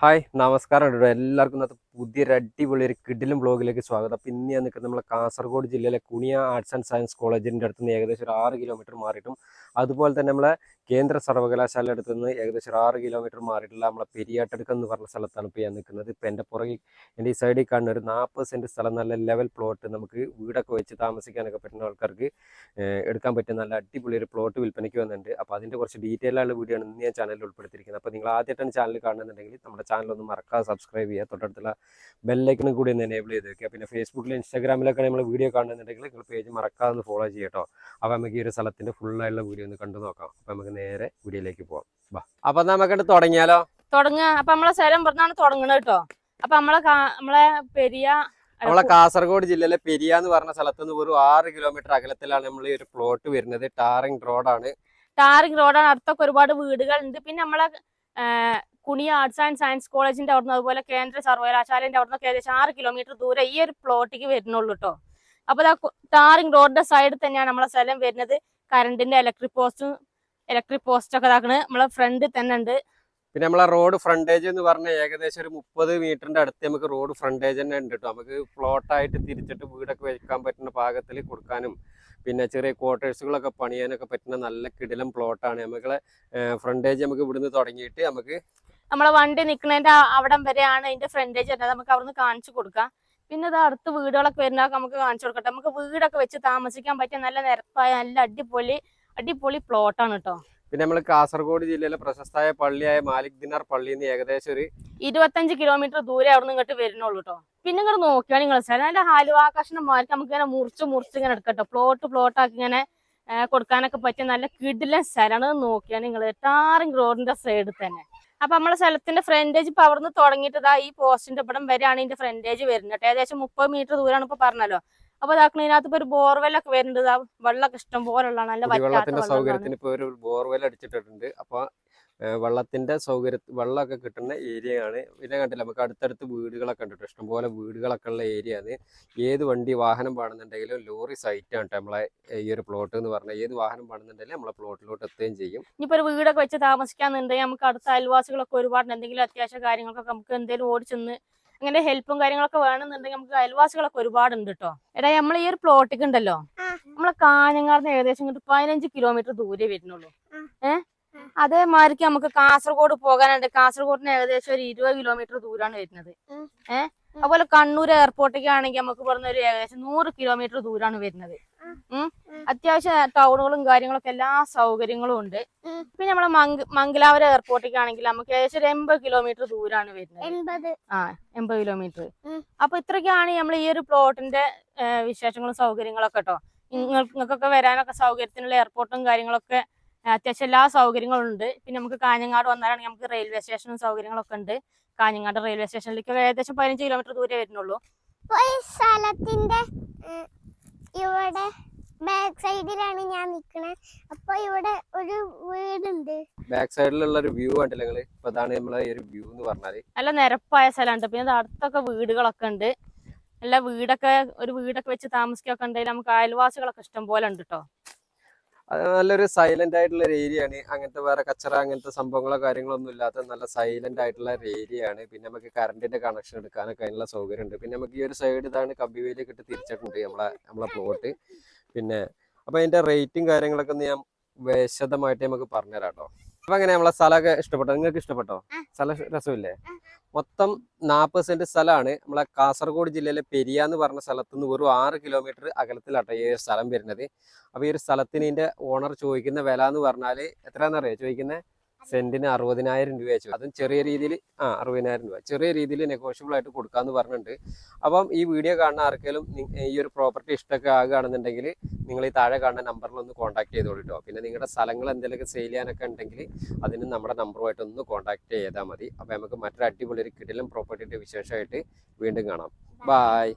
Hi നമസ്കാരം എല്ലാവർക്കും ഇന്നത്തെ പുതിയൊരു അടിപൊളി ഒരു കിഡിലും ബ്ലോഗിലേക്ക് സ്വാഗതം. അപ്പം ഇന്ന് ഞാൻ നിൽക്കുന്നത് നമ്മളെ കാസർഗോഡ് ജില്ലയിലെ കുണിയ ആർട്സ് ആൻഡ് സയൻസ് കോളേജിന്റെ അടുത്ത് നിന്ന് ഏകദേശം ഒരു ആറ് കിലോമീറ്റർ മാറിയിട്ടും അതുപോലെ തന്നെ നമ്മളെ കേന്ദ്ര സർവകലാശാല അടുത്ത് നിന്ന് ഏകദേശം ഒരു ആറ് കിലോമീറ്റർ മാറിയിട്ടുള്ള നമ്മളെ പെരിയാട്ടടുക്കം എന്ന് പറഞ്ഞ സ്ഥലത്താണ് ഇപ്പോൾ ഞാൻ നിൽക്കുന്നത്. ഇപ്പം എന്റെ പുറകിൽ എന്റെ ഈ സൈഡിൽ കാണുന്ന ഒരു നാൽപ്പത് സെന്റ് സ്ഥലം നല്ല ലെവൽ പ്ലോട്ട് നമുക്ക് വീടൊക്കെ വെച്ച് താമസിക്കാനൊക്കെ പറ്റുന്ന ആൾക്കാർക്ക് എടുക്കാൻ പറ്റിയ നല്ല അടിപൊളി ഒരു പ്ലോട്ട് വിൽപ്പനയ്ക്ക് വന്നിട്ടുണ്ട്. അപ്പോൾ അതിന്റെ കുറച്ച് ഡീറ്റെയിൽ ആയുള്ള വീഡിയോ ആണ് ഇന്ന് ഞാൻ ചാനലിൽ ഉൾപ്പെടുത്തിയിരിക്കുന്നത്. അപ്പോൾ നിങ്ങൾ ആദ്യമായിട്ടാണ് ചാനൽ കാണുന്നുണ്ടെങ്കിൽ നമ്മുടെ ചാനൽ ഒന്ന് മറക്കാതെ സബ്സ്ക്രൈബ് ചെയ്യുക. തൊട്ടടുത്തുള്ള ബെല്ലൈക്കണും കൂടി ഒന്ന് എനേബിൾ ചെയ്ത് വെക്കുക. പിന്നെ ഫേസ്ബുക്കിലും ഇൻസ്റ്റാഗ്രാമിലൊക്കെ നമ്മൾ വീഡിയോ കാണുന്നുണ്ടെങ്കിൽ നിങ്ങൾ പേജ് മറക്കാതെ ഒന്ന് ഫോളോ ചെയ്യട്ടോ അപ്പോൾ നമുക്ക് ഈ ഒരു സ്ഥലത്തിന്റെ ഫുള്ളായുള്ള വീഡിയോ ഒന്ന് കണ്ടു നോക്കാം. അപ്പോൾ നമുക്ക് നേരെ വീഡിയോയിലേക്ക് പോകാം വാ. അപ്പോൾ നമുക്കത് തുടങ്ങിയാലോ? തുടങ്ങുക അപ്പോൾ നമ്മളെ സ്ഥലം പറഞ്ഞാണ് തുടങ്ങണത് കേട്ടോ അപ്പോൾ നമ്മളെ നമ്മളെ പെരിയ നമ്മളെ കാസർഗോഡ് ജില്ലയിലെ പെരിയ എന്ന് പറഞ്ഞ സ്ഥലത്ത് നിന്ന് ഒരു ആറ് കിലോമീറ്റർ അകലത്തിലാണ് നമ്മൾ ഈ ഒരു പ്ലോട്ട് വരുന്നത്. ടാറിംഗ് റോഡാണ് ടാറിംഗ് റോഡാണ് അടുത്തൊക്കെ ഒരുപാട് വീടുകളുണ്ട്. പിന്നെ നമ്മളെ കുണിയ ആർട്സ് ആൻഡ് സയൻസ് കോളേജിന്റെ അവിടുന്ന് അതുപോലെ കേന്ദ്ര സർവകലാശാലന്റെ അവിടുന്ന് ഏകദേശം ആറ് കിലോമീറ്റർ ദൂരെ ഈ ഒരു പ്ലോട്ടിക്ക് വരുന്നുള്ളൂ കേട്ടോ അപ്പൊ ടാറിംഗ് റോഡിന്റെ സൈഡിൽ തന്നെയാണ് നമ്മളെ സ്ഥലം വരുന്നത്. കറണ്ടിന്റെ ഇലക്ട്രിക് പോസ്റ്റും ഇലക്ട്രിക് പോസ്റ്റ് ഒക്കെ ഇതാക്കണ്. നമ്മളെ ഫ്രണ്ടിൽ തന്നെ ഉണ്ട്. പിന്നെ നമ്മളെ റോഡ് ഫ്രണ്ടേജ് എന്ന് പറഞ്ഞാൽ ഏകദേശം ഒരു മുപ്പത് മീറ്ററിന്റെ അടുത്ത് നമുക്ക് റോഡ് ഫ്രണ്ടേജ് തന്നെ ഉണ്ട് കേട്ടോ നമുക്ക് പ്ലോട്ടായിട്ട് തിരിച്ചിട്ട് വീടൊക്കെ വെക്കാൻ പറ്റുന്ന പാകത്തിൽ കൊടുക്കാനും പിന്നെ ചെറിയ ക്വാർട്ടേഴ്സുകളൊക്കെ പണിയാനൊക്കെ പറ്റുന്ന നല്ല കിടിലം പ്ലോട്ടാണ് നമുക്ക് ഫ്രണ്ടേജ് നമുക്ക് ഇവിടുന്ന് തുടങ്ങിയിട്ട് നമുക്ക് നമ്മളെ വണ്ടി നിൽക്കുന്നതിന്റെ അവിടം വരെയാണ് അതിന്റെ ഫ്രണ്ടേജ് വരുന്നത് നമുക്ക് അവിടുന്ന് കാണിച്ചു കൊടുക്കാം. പിന്നെ ഇത് അടുത്ത് വീടുകളൊക്കെ വരുന്നതൊക്കെ നമുക്ക് കാണിച്ചു കൊടുക്കട്ടെ. നമുക്ക് വീടൊക്കെ വെച്ച് താമസിക്കാൻ പറ്റിയ നല്ല നിരപ്പായ നല്ല അടിപൊളി അടിപൊളി പ്ലോട്ടാണ് കേട്ടോ പിന്നെ നമ്മൾ കാസർഗോഡ് ജില്ലയിലെ പ്രശസ്തമായ പള്ളിയായ മാലിക് ദിനാർ പള്ളിയിൽ നിന്ന് ഏകദേശം ഒരു ഇരുപത്തഞ്ച് കിലോമീറ്റർ ദൂരെ അവിടെ നിന്ന് ഇങ്ങോട്ട് വരുന്നുള്ളൂ കേട്ടോ പിന്നെ ഇങ്ങോട്ട് നോക്കിയാ നിങ്ങൾ സ്ഥലം അതിന്റെ ഹലുവ മാറി നമുക്ക് ഇങ്ങനെ മുറിച്ച് മുറിച്ച് ഇങ്ങനെ എടുക്കട്ടോ. പ്ലോട്ട് പ്ലോട്ടാക്കി ഇങ്ങനെ കൊടുക്കാനൊക്കെ പറ്റിയ നല്ല കിടിലൻ സ്ഥലമാണ്. നോക്കിയാൽ നിങ്ങൾ ടാറിങ് റോഡിന്റെ സൈഡിൽ തന്നെ. അപ്പൊ നമ്മളെ സ്ഥലത്തിന്റെ ഫ്രണ്ടേജ് ഇപ്പൊ അവിടുന്ന് തുടങ്ങിയിട്ട് ഇതാ ഈ പോസ്റ്റിന്റെ ഇവിടം വരെയാണ് ഇതിന്റെ ഫ്രണ്ടേജ് വരുന്നത്. ഏകദേശം മുപ്പത് മീറ്റർ ദൂരമാണ് ഇപ്പൊ പറഞ്ഞല്ലോ. അപ്പൊ ഇതാക്കണ ഇതിനകത്ത് ഇപ്പൊ ഒരു ബോർവെല്ലൊക്കെ വരുന്നുണ്ട് ഇതാ വെള്ളമൊക്കെ ഇഷ്ടം പോലുള്ള നല്ല വെള്ളത്തിന്റെ സൗകര്യത്തിന് ഇപ്പൊ ഒരു ബോർവെൽ അടിച്ചിട്ടുണ്ട് അപ്പോൾ വെള്ളത്തിന്റെ സൗകര്യ വെള്ളമൊക്കെ കിട്ടുന്ന ഏരിയയാണ്. ആണ് പിന്നെ കണ്ടില്ല നമുക്ക് അടുത്തടുത്ത് വീടുകളൊക്കെ ഉണ്ട് ട്ടോ. ഇഷ്ടംപോലെ വീടുകളൊക്കെ ഉള്ള ഏരിയ ആണ് ഏത് വണ്ടി വാഹനം പാടുന്നുണ്ടെങ്കിലും ലോറി സൈറ്റാണ് നമ്മളെ ഈ ഒരു പ്ലോട്ട് എന്ന് പറഞ്ഞാൽ. ഏത് വാഹനം പാടുന്നുണ്ടെങ്കിലും നമ്മളെ പ്ലോട്ടിലോട്ട് എത്തുകയും ചെയ്യും. ഇനിയിപ്പോൾ ഒരു വീടൊക്കെ വെച്ച് താമസിക്കാന്നുണ്ടെങ്കിൽ നമുക്ക് അടുത്ത അയൽവാസികളൊക്കെ ഒരുപാട് എന്തെങ്കിലും അത്യാവശ്യ കാര്യങ്ങൾക്കൊക്കെ നമുക്ക് എന്തെങ്കിലും ഓടിച്ചെന്ന് അങ്ങനെ ഹെൽപ്പും കാര്യങ്ങളൊക്കെ വേണമെന്നുണ്ടെങ്കിൽ നമുക്ക് അയൽവാസികളൊക്കെ ഒരുപാട് ഉണ്ട് കേട്ടോ. എടാ നമ്മൾ ഈ ഒരു പ്ലോട്ടിക്ക് ഉണ്ടല്ലോ. നമ്മളെ കാഞ്ഞങ്ങാടിന് ഏകദേശം ഇങ്ങോട്ട് പതിനഞ്ച് കിലോമീറ്റർ ദൂരെ വരുന്നുള്ളൂ. ഏ? അതേമാതിരിക്ക് നമുക്ക് കാസർഗോഡ് പോകാനുണ്ട്. കാസർഗോഡിന് ഏകദേശം ഒരു ഇരുപത് കിലോമീറ്റർ ദൂരാണ് വരുന്നത്. ഏർ അതുപോലെ കണ്ണൂർ എയർപോർട്ടിലേക്ക് ആണെങ്കിൽ നമുക്ക് പറഞ്ഞ ഒരു ഏകദേശം നൂറ് കിലോമീറ്റർ ദൂരാണ് വരുന്നത്. ഉം. അത്യാവശ്യം ടൗണുകളും കാര്യങ്ങളൊക്കെ എല്ലാ സൗകര്യങ്ങളും ഉണ്ട്. പിന്നെ നമ്മളെ മംഗ മംഗലാപുരം എയർപോർട്ടിലേക്ക് ആണെങ്കിൽ നമുക്ക് ഏകദേശം ഒരു എൺപത് കിലോമീറ്റർ ദൂരാണ് വരുന്നത്. ആ എൺപത് കിലോമീറ്റർ. അപ്പൊ ഇത്രയൊക്കെയാണ് നമ്മൾ ഈ ഒരു പ്ലോട്ടിന്റെ വിശേഷങ്ങളും സൗകര്യങ്ങളൊക്കെ കേട്ടോ നിങ്ങൾക്കൊക്കെ വരാനൊക്കെ സൗകര്യത്തിനുള്ള എയർപോർട്ടും കാര്യങ്ങളൊക്കെ അത്യാവശ്യം എല്ലാ സൗകര്യങ്ങളും ഉണ്ട് പിന്നെ നമുക്ക് കാഞ്ഞങ്ങാട് വന്നാലാണെങ്കിൽ നമുക്ക് റെയിൽവേ സ്റ്റേഷനും സൗകര്യങ്ങളൊക്കെ ഉണ്ട്. കാഞ്ഞങ്ങാട് റെയിൽവേ സ്റ്റേഷനിലേക്ക് ഏകദേശം പതിനഞ്ച് കിലോമീറ്റർ ദൂരെ വരുന്നുള്ളൂ. സ്ഥലത്തിന്റെ ഇവിടെ ബാക്ക് സൈഡിലാണ് ഞാൻ നിൽക്കുന്നത് അപ്പൊ ഇവിടെ ഒരു വീടുണ്ട്. ബാക്ക് സൈഡിലുള്ള ഒരു വ്യൂ കണ്ടില്ലേ അതാണ് നമ്മളെ ഒരു വ്യൂ എന്ന് നല്ല നിരപ്പായ സ്ഥലമുണ്ട്. പിന്നെ അടുത്തൊക്കെ വീടുകളൊക്കെ ഉണ്ട്. നല്ല വീടൊക്കെ ഒരു വീടൊക്കെ വെച്ച് താമസിക്കൊക്കെ ഉണ്ടെങ്കിൽ നമുക്ക് അയൽവാസികളൊക്കെ ഇഷ്ടം പോലെ ഉണ്ട് കേട്ടോ നല്ലൊരു സൈലന്റ് ആയിട്ടുള്ള ഒരു ഏരിയ ആണ്. അങ്ങനത്തെ വേറെ കച്ചറ അങ്ങനത്തെ സംഭവങ്ങളോ കാര്യങ്ങളോ ഒന്നും ഇല്ലാത്ത നല്ല സൈലന്റ് ആയിട്ടുള്ള ഒരു ഏരിയ ആണ്. പിന്നെ നമുക്ക് കറണ്ടിന്റെ കണക്ഷൻ എടുക്കാനൊക്കെ അതിനുള്ള സൗകര്യം ഉണ്ട് പിന്നെ നമുക്ക് ഈ ഒരു സൈഡ് ഇതാണ് കമ്പിവേലിയൊക്കെ ഇട്ട് തിരിച്ചിട്ടുണ്ട് നമ്മളെ നമ്മളെ പ്ലോട്ട് പിന്നെ അപ്പൊ അതിന്റെ റേറ്റും കാര്യങ്ങളൊക്കെ ഒന്ന് ഞാൻ വിശദമായിട്ട് നമുക്ക് പറഞ്ഞുതരാം കേട്ടോ അപ്പൊ എങ്ങനെ നമ്മളെ സ്ഥലമൊക്കെ ഇഷ്ടപ്പെട്ടോ നിങ്ങൾക്ക് ഇഷ്ടപ്പെട്ടോ? സ്ഥലം രസമില്ലേ? മൊത്തം നാൽപ്പത് സെന്റ് സ്ഥലമാണ്. നമ്മളെ കാസർഗോഡ് ജില്ലയിലെ പെരിയ എന്ന് പറഞ്ഞ സ്ഥലത്ത് നിന്ന് വെറും ആറ് കിലോമീറ്റർ അകലത്തിലാട്ടോ ഈ സ്ഥലം വരുന്നത്. അപ്പൊ ഈ ഒരു സ്ഥലത്തിന് ഇതിന്റെ ഓണർ ചോദിക്കുന്ന വില എന്ന് പറഞ്ഞാൽ എത്രയാണെന്നറിയോ? ചോദിക്കുന്നത് സെന്റിന് അറുപതിനായിരം രൂപ വെച്ചു. അതും ചെറിയ രീതിയിൽ ആ അറുപതിനായിരം രൂപ. ചെറിയ രീതിയിൽ നെഗോഷ്യബിൾ ആയിട്ട് കൊടുക്കാന്ന് പറഞ്ഞിട്ടുണ്ട്. അപ്പം ഈ വീഡിയോ കാണുന്ന ആർക്കെങ്കിലും ഈ ഒരു പ്രോപ്പർട്ടി ഇഷ്ടമൊക്കെ ആകുകയാണെന്നുണ്ടെങ്കിൽ നിങ്ങൾ ഈ താഴെ കാണുന്ന നമ്പറിൽ ഒന്ന് കോൺടാക്ട് ചെയ്തോളൂ കേട്ടോ. പിന്നെ നിങ്ങളുടെ സ്ഥലങ്ങൾ എന്തെങ്കിലും സെയിൽ ചെയ്യാനൊക്കെ ഉണ്ടെങ്കിൽ അതിന് നമ്മുടെ നമ്പറുമായിട്ട് ഒന്ന് കോൺടാക്ട് ചെയ്താൽ മതി. അപ്പോൾ നമുക്ക് മറ്റൊരു അടിപൊളി ഒരു കിടിലും പ്രോപ്പർട്ടിയുടെ വിശേഷമായിട്ട് വീണ്ടും കാണാം. ബായ്